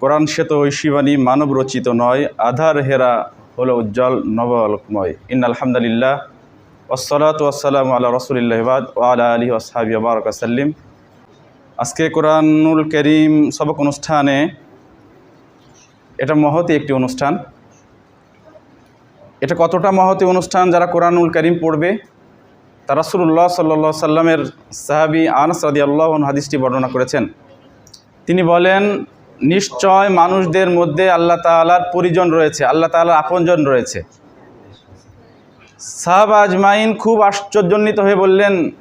কোরআন শ্বেত ঐশীবাণী মানব রচিত নয়, আধার হেরা হলো উজ্জ্বল নবলকময়। ইন আলহামদুলিল্লাহ ওসলাত ওয়াসালাম আল্লাহ রসুলিল্লাহবাদ ও আলা আলী আসহাবি আবরকাসাল্লিম আজকে কোরআনুল করিম সবক অনুষ্ঠানে এটা মহতি একটি অনুষ্ঠান। এটা কতটা মহতি অনুষ্ঠান যারা কোরআনুল করিম পড়বে? তা রাসুল্লাহ সাল্লা সাল্লামের সাহাবি আনস রাদি আল্লাহ হাদিসটি বর্ণনা করেছেন। তিনি বলেন নিশ্চয় মানুষদের মধ্যে আল্লাহ তালার পরিজন রয়েছে, আল্লাহ তালার আপনজন রয়েছে। সাহাব আজমাইন খুব আশ্চর্যান্বিত হয়ে বললেন,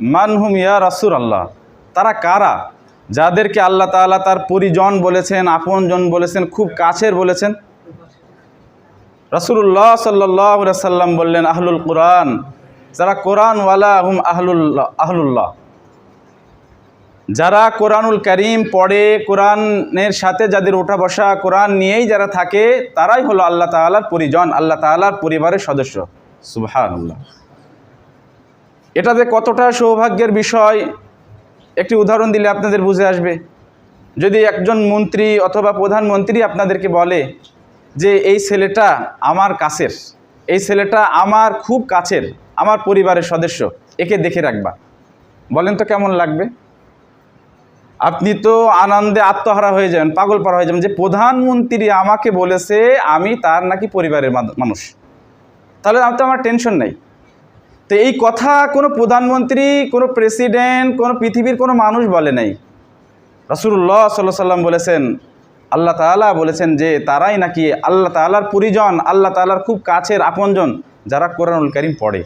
মানহুম ইয়া রাসুল আল্লাহ তারা কারা? যাদেরকে আল্লাহ তাআলা তার পরিজন বলেছেন, আপনজন বলেছেন, খুব কাছের বলেছেন? রাসুল্লাহ সাল্লাহ সাল্লাম বললেন, আহলুল কোরআন, যারা কোরআনওয়ালা হুম আহলুল্লাহ আহলুল্লাহ। যারা কোরআনুল করিম পড়ে, কোরআনের সাথে যাদের ওঠা বসা কোরআন নিয়েই যারা থাকে, তারাই হলো আল্লাহ তালার পরিজন, আল্লাহ তালার পরিবারের সদস্য। সুবহানাল্লাহ। এটা যে কতটা সৌভাগ্যের বিষয়, একটি উদাহরণ দিলে আপনাদের বুঝে আসবে। যদি একজন মন্ত্রী অথবা প্রধানমন্ত্রী আপনাদেরকে বলে যে, এই ছেলেটা আমার কাছের, এই ছেলেটা আমার খুব কাছের, আমার পরিবারের সদস্য, একে দেখে রাখবা। বলেন তো কেমন লাগবে? আপনি তো আনন্দে আত্মহারা হয়ে যাবেন, পাগল পারা হয়ে যাবেন যে প্রধানমন্ত্রী আমাকে বলেছে আমি তার নাকি পরিবারের মানুষ। তাহলে আমি তো আমার টেনশন নেই। তো এই কথা কোনো প্রধানমন্ত্রী, কোনো প্রেসিডেন্ট কোনো পৃথিবীর কোনো মানুষ বলে নাই। রসুল্লাহ সাল্লাহ সাল্লাম বলেছেন, আল্লাহ তাআলা বলেছেন যে তারাই নাকি আল্লাহ তাআলার পরিজন, আল্লাহ তাআলার খুব কাছের আপনজন যারা কোরআনুল করিম পড়ে।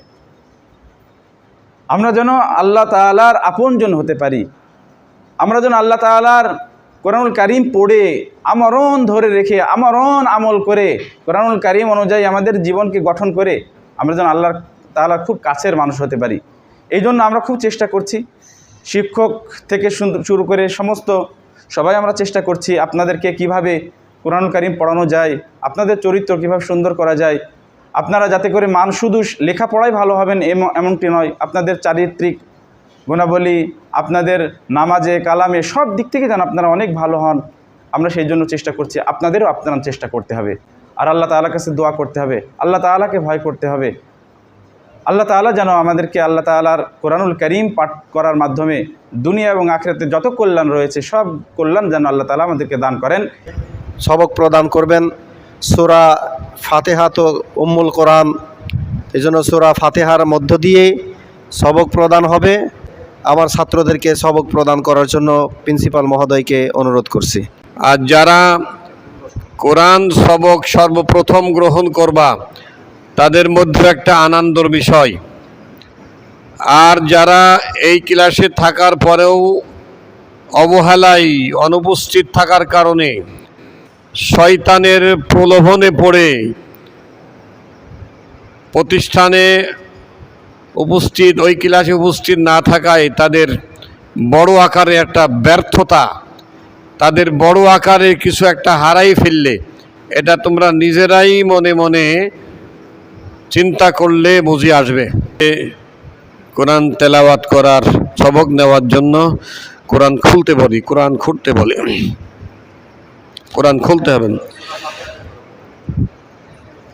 আমরা যেন আল্লাহ তাআলার আপনজন হতে পারি। আমরা যেন আল্লাহ তাআলার কোরআনুল কারিম পড়ে, আমরণ ধরে রেখে, আমরণ আমল করে, কোরআনুল কারিম অনুযায়ী আমাদের জীবনকে গঠন করে আমরা যেন আল্লাহ তাআলার খুব কাছের মানুষ হতে পারি। এই জন্য আমরা খুব চেষ্টা করছি। শিক্ষক থেকে শুরু করে সমস্ত সবাই আমরা চেষ্টা করছি আপনাদেরকে কীভাবে কোরআনুল কারিম পড়ানো যায়, আপনাদের চরিত্র কীভাবে সুন্দর করা যায়, আপনারা যাতে করে মান শুধু লেখাপড়াই ভালো হবেন এম- এমনটি নয়, আপনাদের চারিত্রিক গুণাবলী আপনাদের নামাজে, কালামে সব দিক থেকে যেন আপনারা অনেক ভালো হন, আমরা সেই জন্য চেষ্টা করছি, আপনাদেরও আপনারা চেষ্টা করতে হবে। আর আল্লাহ তাআলার কাছে দোয়া করতে হবে, আল্লাহ তাআলাকে ভয় করতে হবে। আল্লাহ তাআলা যেন আমাদেরকে আল্লাহ তাআলার কোরআনুল করিম পাঠ করার মাধ্যমে দুনিয়া এবং আখেরাতে যত কল্যাণ রয়েছে, সব কল্যাণ যেন আল্লাহ তাআলা আমাদেরকে দান করেন। সবক প্রদান করবেন। সোরা ফাতেহা তো উম্মুল কোরআন, এই জন্য সোরা ফাতেহার মধ্য দিয়ে সবক প্রদান হবে। আমার ছাত্রদেরকে সবক প্রদান করার জন্য প্রিন্সিপাল মহোদয়কে অনুরোধ করছি। আর যারা কোরআন সবক সর্বপ্রথম গ্রহণ করবা, তাদের মধ্যে একটা আনন্দর বিষয়। আর যারা এই ক্লাসে থাকার পরেও অবহেলায়, অনুপস্থিত থাকার কারণে শয়তানের প্রলোভনে পড়ে, প্রতিষ্ঠানে উপস্থিত, ওই ক্লাসে উপস্থিত না থাকায় তাদের বড় আকারে একটা ব্যর্থতা, তাদের বড় আকারে কিছু একটা হারাই ফেললে, এটা তোমরা নিজেরাই মনে মনে চিন্তা করলে বুঝে আসবে। কোরআন তেলাওয়াত করার সবক নেওয়ার জন্য কোরআন খুলতে বলি, কোরআন খুলতে বলে। কোরআন খুলতে হবে।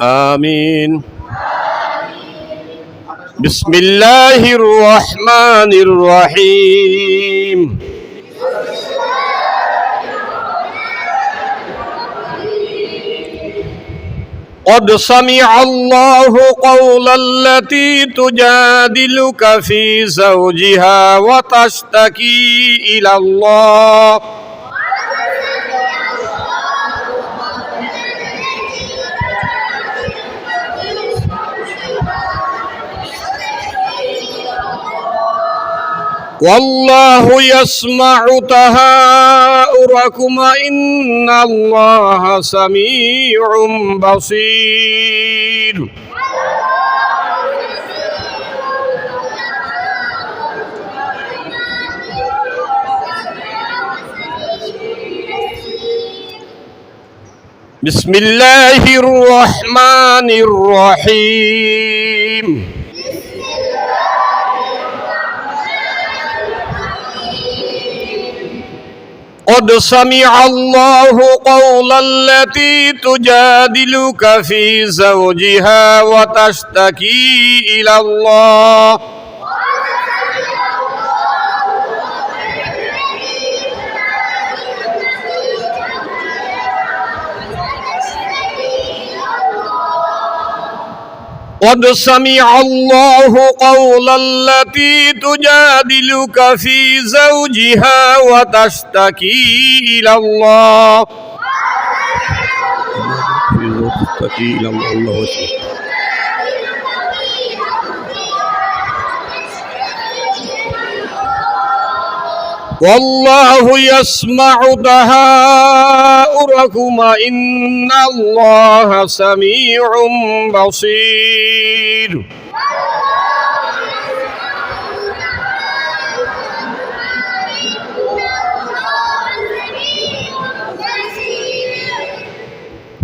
آمين. بسم الله الرحمن الرحيم. قد سمع الله قول التي تجادلك في زوجها وتشتكي إلى الله. والله يسمع تهاؤركما إن الله سميع بصير. بسم الله الرحمن الرحيم. قد سمع الله قول التي تجادلك في زوجها وتشتكي إلى الله. قد سمع الله قول التي تجادلك في زوجها وتشتكي إلى الله تشتكي إلى الله والله يسمع تهاؤركما إن الله سميع بصير.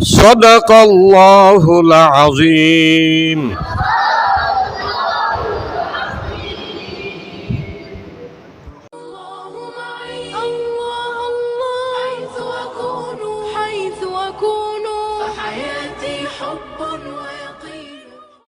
صدق الله العظيم.